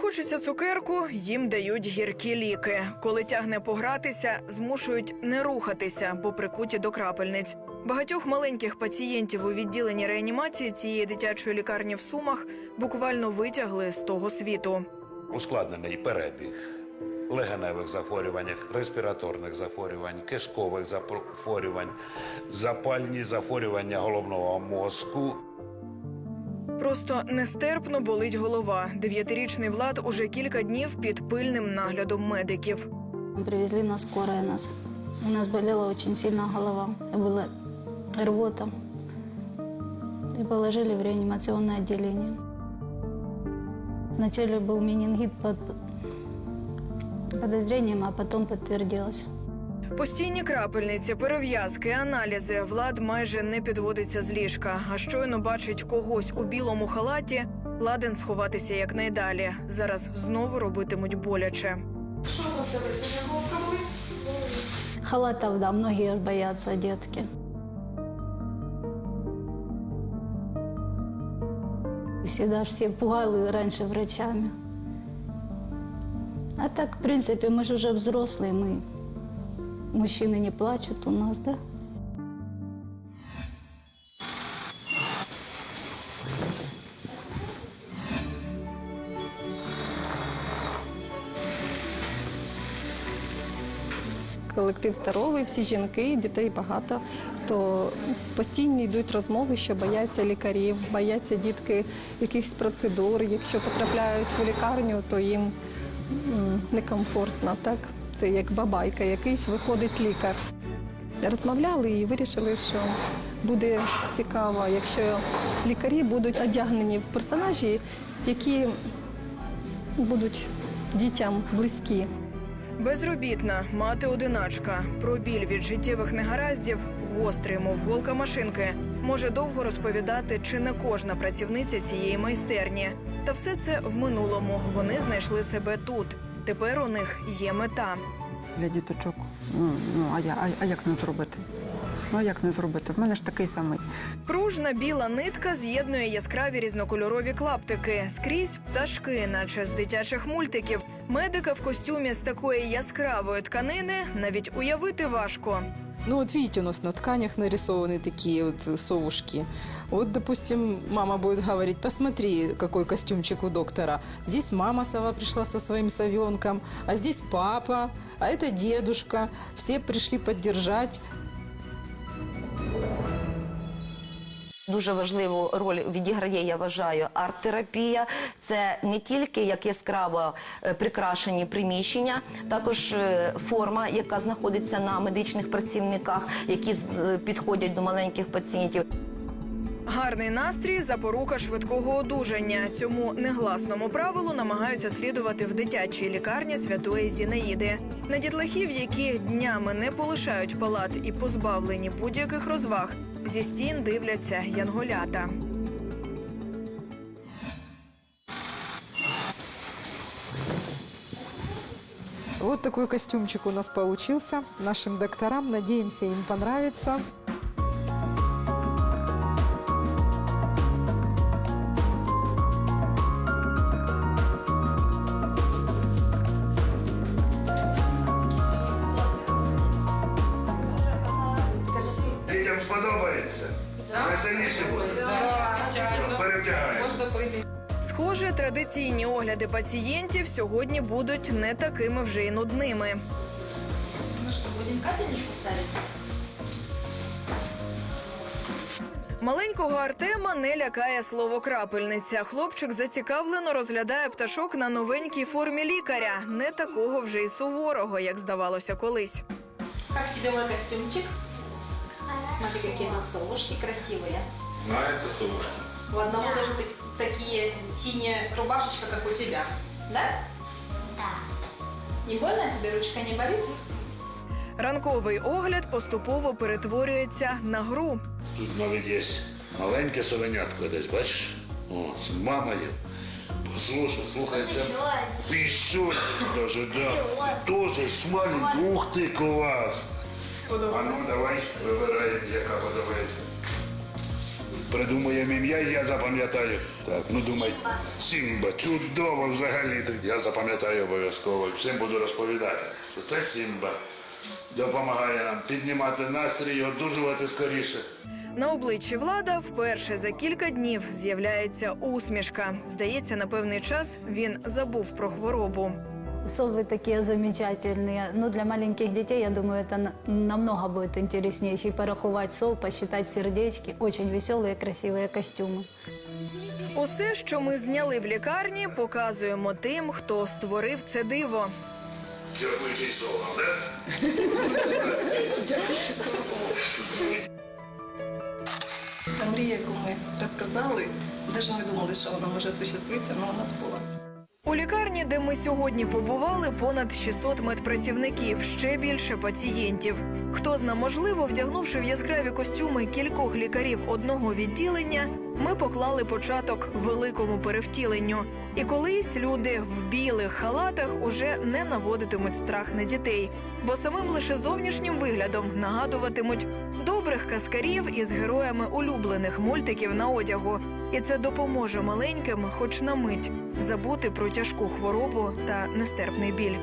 хочеться цукерку, їм дають гіркі ліки. Коли тягне погратися, змушують не рухатися, бо прикуті до крапельниць. Багатьох маленьких пацієнтів у відділенні реанімації цієї дитячої лікарні в Сумах буквально витягли з того світу. ускладнений перебіг легеневих захворювань, респіраторних захворювань, кишкових захворювань, запальні захворювання головного мозку. Просто нестерпно болить голова. Дев'ятирічний влад уже кілька днів під пильним наглядом медиків. Привезли на скорой нас. У нас болела очень сильно голова. И Была рвота. И положили в реанимационное отделение. Вначале был менингит под подозрением, а потом подтвердилось. Постійні крапельниці, перев'язки, аналізи. Влад майже не підводиться з ліжка, а щойно бачить когось у білому халаті. Ладен сховатися якнайдалі. Зараз знову робитимуть боляче. Халатов, да, многие боятся детки. Всегда ж все пугали раньше врачами. А так, в принципе, мы же уже взрослые, мы мужчины не плачут у нас, да? Колектив здоровий, всі жінки, дітей багато, то постійно йдуть розмови, що бояться лікарів, бояться дітки якихось процедур. Якщо потрапляють в лікарню, то їм некомфортно. Так? Це як бабайка, якийсь виходить лікар. Розмовляли і вирішили, що буде цікаво, якщо лікарі будуть одягнені в персонажі, які будуть дітям близькі. Безробітна, мати одиначка. Про біль від життєвих негараздів, гострий, мов голка машинки, може довго розповідати чи не кожна працівниця цієї майстерні. Та все це в минулому. Вони знайшли себе тут. Тепер у них є мета. для діточок. Ну, ну а, я, а, а як не зробити? Ну а як не зробити? В мене ж такий самий. Пружна біла нитка з'єднує яскраві різнокольорові клаптики. Скрізь пташки, наче з дитячих мультиків. Медика в костюмі з такої яскравої тканини навіть уявити важко. Ну вот видите, у нас на тканях нарисованы такие вот э, совушки. Вот, допустим, мама будет говорить, посмотри, какой костюмчик у доктора. Здесь мама сова пришла со своим совенком, а здесь папа, а это дедушка. Все пришли поддержать. Дуже важливу роль відіграє, я вважаю, арт-терапія. Це не тільки як яскраво е, прикрашені приміщення, також е, форма, яка знаходиться на медичних працівниках, які е, підходять до маленьких пацієнтів. Гарний настрій запорука швидкого одужання. Цьому негласному правилу намагаються слідувати в дитячій лікарні святої Зінаїди. На дітлахів, які днями не полишають палат і позбавлені будь-яких розваг, зі стін дивляться янголята. Вот такой костюмчик у нас получился. Нашим докторам, надеемся, им понравится. Веселіше буде? Схоже, традиційні огляди пацієнтів сьогодні будуть не такими вже й нудними. Маленького Артема не лякає слово крапельниця. Хлопчик зацікавлено розглядає пташок на новенькій формі лікаря, не такого вже й суворого, як здавалося колись. Как тебе мой костюмчик? Смотри, какие тут совушки красивые. Нравится совушки? У одного даже так- такие синяя рубашечка, как у тебя. Да? Да. Не больно тебе? Ручка не болит? Ранковий огляд поступово перетворюється на гру. Тут навіть є маленьке совенятко десь, бачиш? О, з мамою. Послухай, слухай, це... Піщуть даже, да. Тоже смаленький. Ух ти, клас. А ну, давай, вибирай, яка подобається. Придумаємо ім'я, і я запам'ятаю. Так, ну думай, Сімба, чудово взагалі. Я запам'ятаю обов'язково всім буду розповідати, що це Сімба. Допомагає нам піднімати настрій і одужувати скоріше. На обличчі влада вперше за кілька днів з'являється усмішка. Здається, на певний час він забув про хворобу Совы такие замечательные. Ну, для маленьких детей, я думаю, это на- намного будет интереснее, чем пораховать сов, посчитать сердечки. Очень веселые, красивые костюмы. Усе, що ми зняли в лікарні, показуємо тим, хто створив це диво. Дякуючий словом, так? Та мрія, яку ми розказали, навіть не думали, що вона може осуществитися, але вона була. У лікарні, де ми сьогодні побували, понад 600 медпрацівників, ще більше пацієнтів. Хто зна, можливо, вдягнувши в яскраві костюми кількох лікарів одного відділення, ми поклали початок великому перевтіленню. І колись люди в білих халатах уже не наводитимуть страх на дітей, бо самим лише зовнішнім виглядом нагадуватимуть добрих каскарів із героями улюблених мультиків на одягу. І це допоможе маленьким, хоч на мить, забути про тяжку хворобу та нестерпний біль.